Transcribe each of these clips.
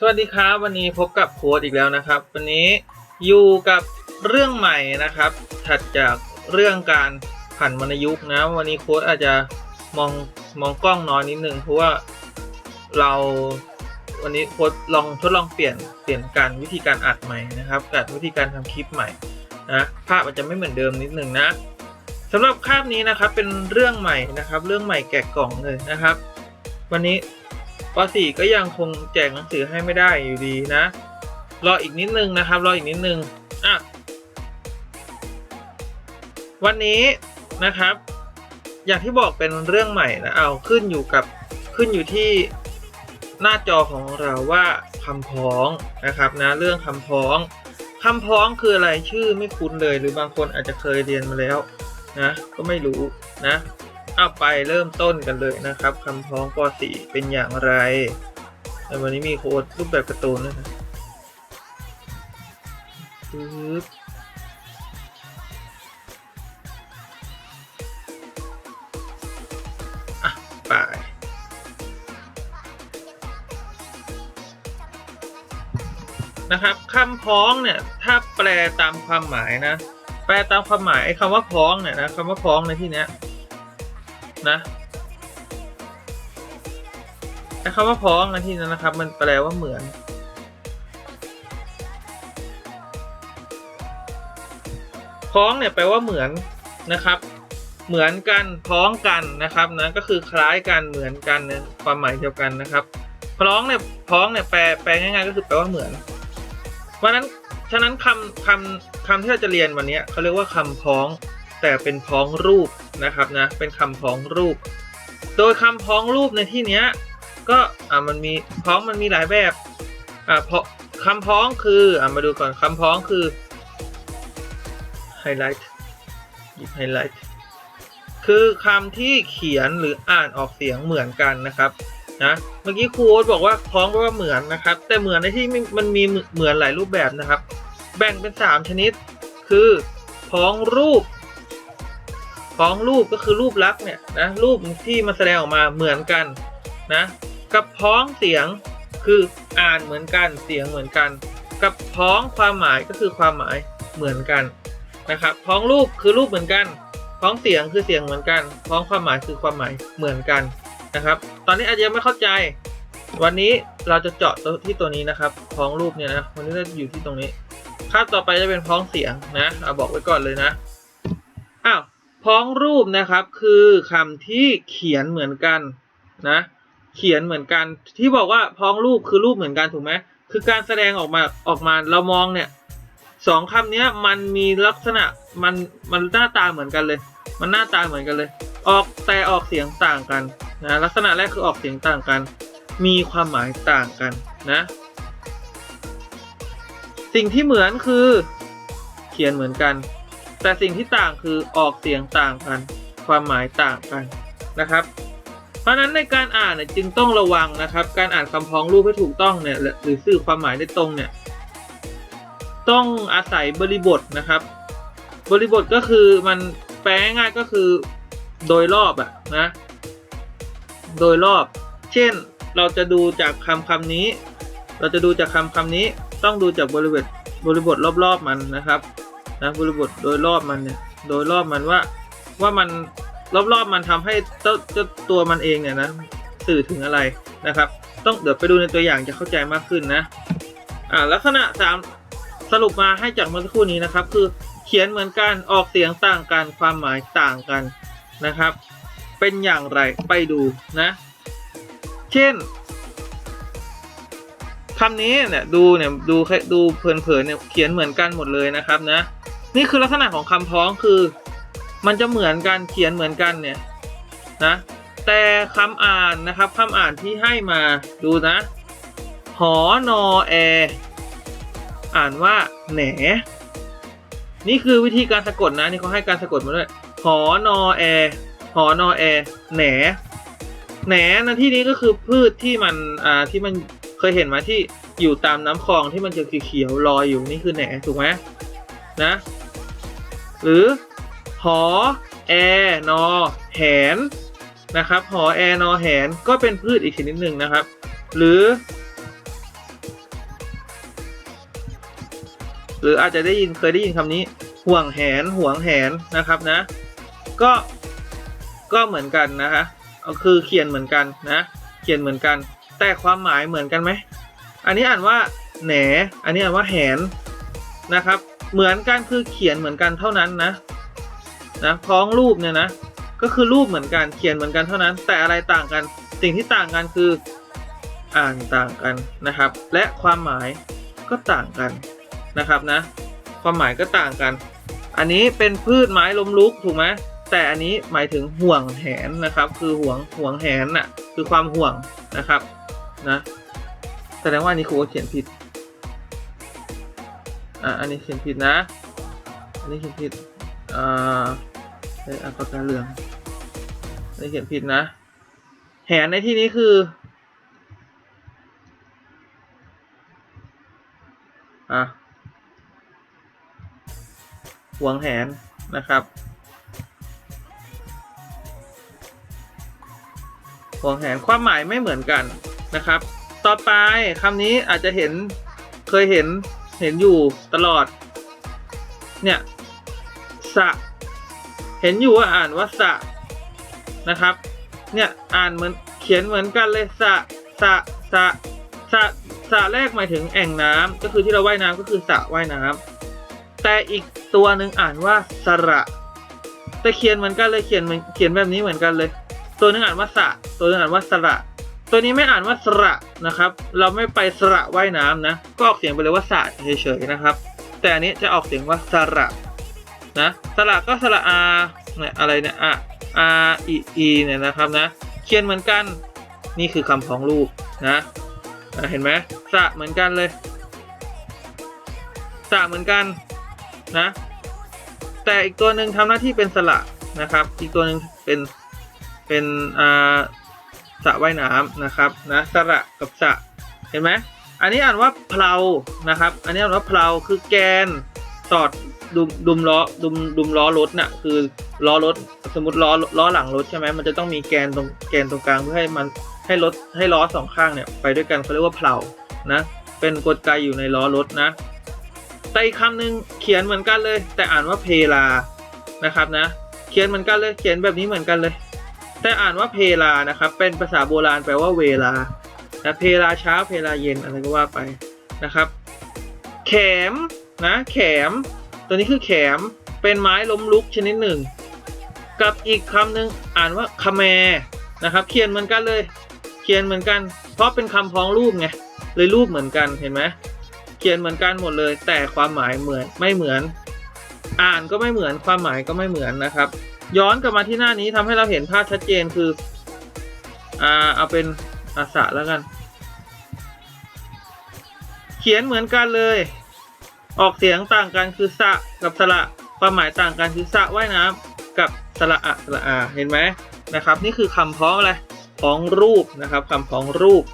สวัสดีครับ วันนี้พบกับโค้ดอีกแล้วนะครับ วันนี้อยู่กับเรื่องใหม่นะครับ ถัดจากเรื่องการผันวรรณยุกต์นะ วันนี้โค้ดอาจจะมองมองกล้องน้อยนิดนึงเพราะว่าเราวันนี้โค้ดลองทดลองเปลี่ยนเปลี่ยนการวิธีการอัดใหม่นะครับกับวิธีการทำคลิปใหม่นะภาพอาจจะไม่เหมือนเดิมนิดนึงนะสำหรับคาบนี้นะครับเป็นเรื่องใหม่นะครับ เรื่องใหม่แกะกล่องเลยนะครับ วันนี้ ป .4 ก็ยังคงแจกหนังสือให้ไม่ได้อยู่ดีนะ รออีกนิดนึงนะครับ รออีกนิดนึงอะวันนี้นะครับ อย่างที่บอกเป็นเรื่องใหม่นะเอาขึ้นอยู่กับขึ้นอยู่ที่หน้าจอของเราว่าคำพ้องนะครับนะเรื่องคำพ้องคำพ้องคืออะไรชื่อไม่คุ้นเลย หรือบางคนอาจจะเคยเรียนมาแล้วนะก็ไม่รู้นะ เอาไปเริ่มต้นกันเลยนะครับคำพ้องป .4 เป็นอย่างไรวันนี้มีโค้ดรูปแบบการ์ตูนด้วยนะปึ๊บอะไปนะครับคำพ้องเนี่ยถ้าแปลตามความหมายนะ แปลตามความหมายไอ้คำว่าพ้องเนี่ยนะคำว่าพ้องในที่เนี้ย นะไอ้คำว่าพ้องนที่นั้นนะครับ มันแปลว่าเหมือน พ้องเนี่ยแปลว่าเหมือนนะครับ เหมือนกันพ้องกันนะครับนะก็คือคล้ายกันเหมือนกันเนี่ยความหมายเดียวกันนะครับพ้องเนี่ยพ้องเนี่ยแปลแปลง่ายๆก็คือแปลว่าเหมือน เพราะนั้นฉะนั้นคำคำคำที่เราจะเรียนวันนี้เขาเรียกว่าคำพ้อง แต่เป็นพ้องรูปนะครับนะเป็นคำพ้องรูป โดยคำพ้องรูปในที่เนี้ยก็อ่ามันมีพ้องมันมีหลายแบบอ่าเพราะคำพ้องคืออ่ามาดูก่อนคำพ้องคือไฮไลท์หยิบไฮไลท์คือคำที่เขียนหรืออ่านออกเสียงเหมือนกันนะครับนะเมื่อกี้ครูโอ๊ตบอกว่าพ้องแปลว่าเหมือนนะครับ แต่เหมือนในที่มันมันมีเหมือนหลายรูปแบบนะครับ แบ่งเป็น 3 ชนิด คือพ้องรูป พ้องรูปก็คือรูปลักษณ์เนี่ยนะรูปที่มาแสดงออกมาเหมือนกันนะกับพ้องเสียงคืออ่านเหมือนกันเสียงเหมือนกัน กับพ้องความหมายก็คือความหมายเหมือนกันนะครับพ้องรูปคือรูปเหมือนกัน พ้องเสียงคือเสียงเหมือนกัน พ้องความหมายคือความหมายเหมือนกันนะครับ ตอนนี้อาจจะยังไม่เข้าใจ วันนี้เราจะเจาะที่ตัวนี้นะครับ พ้องรูปเนี่ยนะวันนี้เราอยู่ที่ตรงนี้คาบต่อไปจะเป็นพ้องเสียงนะเอาบอกไว้ก่อนเลยนะอ้าว พ้องรูปนะครับคือคำที่เขียนเหมือนกันนะเขียนเหมือนกันที่บอกว่าพ้องรูปคือรูปเหมือนกันถูกไหมคือการแสดงออกมาออกมาเรามองเนี่ยสองคำนี้มันมีลักษณะมันมันหน้าตาเหมือนกันเลย มันหน้าตาเหมือนกันเลย ออกแต่ออกเสียงต่างกันนะลักษณะแรกคือออกเสียงต่างกัน มีความหมายต่างกันนะสิ่งที่เหมือนคือเขียนเหมือนกัน แต่สิ่งที่ต่างคือออกเสียงต่างกัน ความหมายต่างกันนะครับ เพราะฉะนั้นในการอ่านเนี่ยจึงต้องระวังนะครับ การอ่านคำพ้องรูปให้ถูกต้องเนี่ยหรือสื่อความหมายได้ตรงเนี่ยต้องอาศัยบริบทนะครับ บริบทก็คือมันแปลง่ายก็คือโดยรอบอะนะ โดยรอบ เช่นเราจะดูจากคำคำนี้ เราจะดูจากคำคำนี้ต้องดูจากบริบทบริบทรอบๆมันนะครับ นะบริบทโดยรอบมันเนี่ยโดยรอบมันว่าว่ามันรอบๆมันทำให้เจ้าเจ้าตัวมันเองเนี่ยนะสื่อถึงอะไรนะครับ ต้องเดี๋ยวไปดูในตัวอย่างจะเข้าใจมากขึ้นนะอ่าลักษณะสามสรุปมาให้จากเมื่อสักครู่นี้นะครับ คือเขียนเหมือนกันออกเสียงต่างกันความหมายต่างกันนะครับ เป็นอย่างไรไปดูนะ เช่น คำนี้เนี่ยดูเนี่ยดูแค่ดูเพลินๆเนี่ยเขียนเหมือนกันหมดเลยนะครับนะ นี่คือลักษณะของคำพ้องคือ มันจะเหมือนกันเขียนเหมือนกันเนี่ยนะ แต่คำอ่านนะครับคำอ่านที่ให้มาดูนะหอนอแอ อ่านว่าแหน นี่คือวิธีการสะกดนะนี่เขาให้การสะกดมาด้วยหอนอแอหอนอแอแหนแหนนะที่นี้ก็คือพืชที่มันอ่าที่มัน เคยเห็นไหมที่อยู่ตามน้ำคลองที่มันจะเขียวๆลอยอยู่นี่คือแหนถูกไหมนะ หรือหอแอนอแหนนะครับหอแอนอแหนก็เป็นพืชอีกชนิดหนึ่งนะครับ หรือ หรืออาจจะได้ยินเคยได้ยินคำนี้ห่วงแหนห่วงแหนนะครับนะ ก็ก็เหมือนกันนะฮะคือเขียนเหมือนกันนะ เขียนเหมือนกัน แต่ความหมายเหมือนกันไหม อันนี้อ่านว่าแหน อันนี้อ่านว่าแหนนะครับ เหมือนกันคือเขียนเหมือนกันเท่านั้นนะนะพ้องรูปเนี่ยนะก็คือรูปเหมือนกันเขียนเหมือนกันเท่านั้น แต่อะไรต่างกันสิ่งที่ต่างกันคืออ่านต่างกันนะครับ และความหมายก็ต่างกันนะครับนะ ความหมายก็ต่างกัน อันนี้เป็นพืชไม้ล้มลุกถูกไหมแต่อันนี้หมายถึงห่วงแหนนะครับ คือห่วงห่วงแหนน่ะคือความห่วงนะครับ นะแสดงว่านี้ครูเขียนผิด อะ อันนี้เขียนผิดนะ อันนี้เขียนผิด อ่าใช้อัปากกาเหลือง อันนี้เขียนผิดนะ แหนในที่นี้คือ อะหวงแหนนะครับหวงแหนความหมายไม่เหมือนกัน นะครับ ต่อไปคำนี้อาจจะเห็นเคยเห็นเห็นอยู่ตลอด เนี่ยสะ เห็นอยู่ว่าอ่านว่าสะนะครับ เนี่ยอ่านเหมือนเขียนเหมือนกันเลยสะสะสะสะสระแรกหมายถึงแอ่งน้ำก็คือที่เราว่ายน้ำก็คือสระว่ายน้ำแต่อีกตัวหนึ่งอ่านว่าสระแต่เขียนเหมือนกันเลยเขียนเขียนแบบนี้เหมือนกันเลย ตัวหนึงอ่านว่าสระตัวหนึงอ่านว่าสระ ตัวนี้ไม่อ่านว่าสระนะครับ เราไม่ไปสระว่ายน้ำนะ ก็ออกเสียงไปเลยว่าสระเฉยๆนะครับ แต่อันนี้จะออกเสียงว่าสระนะสระก็สระอาเนี่ยอะไรเนี่ยอะอาอีอีเนี่ยนะครับนะเขียนเหมือนกันนี่คือคำพ้องรูปนะเห็นไหมสระเหมือนกันเลยสระเหมือนกันนะแต่อีกตัวหนึ่งทำหน้าที่เป็นสระนะครับ อีกตัวหนึ่งเป็นเป็นอ่า สระว่ายน้ำนะครับนะสระกับสระเห็นไหมอันนี้อ่านว่าเพลานะครับ อันนี้อ่านว่าเพลาคือแกนสอดดุมดุมล้อดุมดุมล้อรถน่ะคือล้อรถสมมติล้อล้อหลังรถใช่ไหมมันจะต้องมีแกนตรงแกนตรงกลางเพื่อให้มันให้รถให้ล้อสองข้างเนี่ยไปด้วยกันเขาเรียกว่าเพลานะเป็นกลไกอยู่ในล้อรถนะแต่อีกคำหนึ่งเขียนเหมือนกันเลย แต่อ่านว่าเพลานะครับนะ เขียนเหมือนกันเลยเขียนแบบนี้เหมือนกันเลย แต่อ่านว่าเพลานะครับ เป็นภาษาโบราณแปลว่าเวลานะเพลาเช้าเพลาเย็นอะไรก็ว่าไปนะครับ แขมนะแขม ตัวนี้คือแขมเป็นไม้ล้มลุกชนิดหนึ่ง กับอีกคำหนึ่งอ่านว่าคแมนะครับ เขียนเหมือนกันเลย เขียนเหมือนกัน เพราะเป็นคำพ้องรูปไงเลยรูปเหมือนกันเห็นไหมเขียนเหมือนกันหมดเลย แต่ความหมายเหมือนไม่เหมือน อ่านก็ไม่เหมือนความหมายก็ไม่เหมือนนะครับ ย้อนกลับมาที่หน้านี้ทำให้เราเห็นภาพชัดเจนคือ อ่า เอาเป็นอาสะแล้วกัน เขียนเหมือนกันเลย ออกเสียงต่างกันคือสะกับสระความหมายต่างกันคือสะว่ายน้ำกับสระอะสระอาเห็นไหมนะครับ นี่คือคำพ้องอะไรพ้องรูปนะครับคำพ้องรูป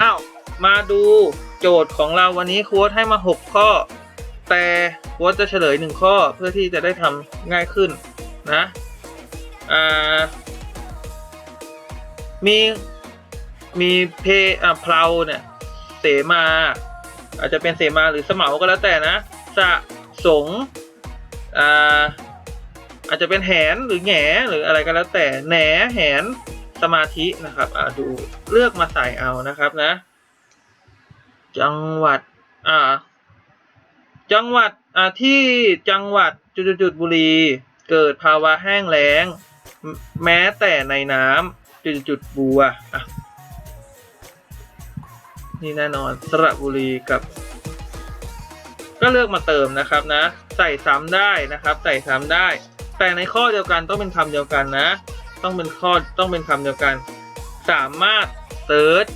อ้าวมาดูโจทย์ของเราวันนี้โค้ดให้มา 6 ข้อ แต่โค้ดจะเฉลย 1 ข้อเพื่อที่จะได้ทำง่ายขึ้น นะอ่ามีมีเพอ่าเพลาเนี่ยเสมา อาจจะเป็นเสมาหรือสมเหมาก็แล้วแต่นะสะสงอ่าอาจจะเป็นแหนหรือแหงหรืออะไรก็แล้วแต่แหนแหนสมาธินะครับอ่าดูเลือกมาใส่เอานะครับนะ จังหวัดอ่าจังหวัดอ่าที่จังหวัดจุดๆบุรี เกิดภาวะแห้งแล้ง แม้แต่ในน้ำจุดบัวนี่แน่นอนสระบุรีกับ ก็เลือกมาเติมนะครับนะ ใส่ซ้ำได้นะครับ ใส่ซ้ำได้ แต่ในข้อเดียวกันต้องเป็นคำเดียวกันนะ ต้องเป็นข้อต้องเป็นคำเดียวกัน สามารถเซิร์ช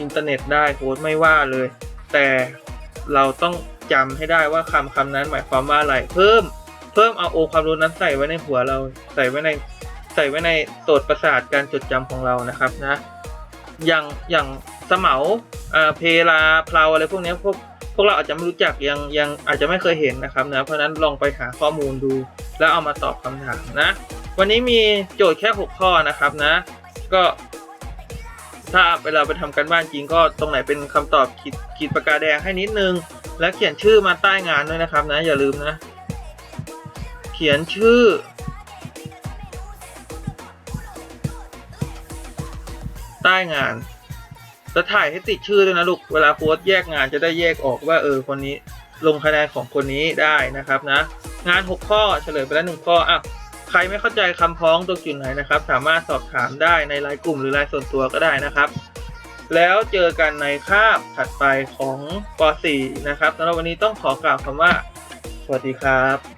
อินเทอร์เน็ตได้โค้ดไม่ว่าเลย แต่เราต้องจำให้ได้ว่าคำคำนั้นหมายความว่าอะไรเพิ่ม พิ่มเอาโอความรู้นั้นใส่ไว้ในหัวเราใส่ไว้ในใส่ไว้ในโสตประสาทการจดจำของเรานะครับนะ อย่างอย่างสมเหมาอ่าเพลาเพลาอะไรพวกนี้พวกพวกเราอาจจะไม่รู้จักยังยังอาจจะไม่เคยเห็นนะครับนะเพราะนั้นลองไปหาข้อมูลดู แล้วเอามาตอบคำถามนะ วันนี้มีโจทย์แค่ 6 ข้อนะครับนะ ก็ถ้าเวลาไปทำกันบ้านจริงก็ตรงไหนเป็นคำตอบขีดขีดปากกาแดงให้นิดนึง และเขียนชื่อมาใต้งานด้วยนะครับนะอย่าลืมนะ ขียนชื่อ ใต้งานแล้วถ่ายให้ติดชื่อด้วยนะลูก เวลาโพสแยกงานจะได้แยกออกว่าเออคนนี้ลงคะแนนของคนนี้ได้นะครับนะ งาน 6 ข้อเฉลยไปแล้วหนึ่งข้ออะใครไม่เข้าใจคำพ้องตรงจุดไหนนะครับ สามารถสอบถามได้ในไลน์กลุ่มหรือไลน์ส่วนตัวก็ได้นะครับ แล้วเจอกันในคาบถัดไปของป .4 นะครับสำหรับวันนี้ต้องขอกล่าวคำว่า สวัสดีครับ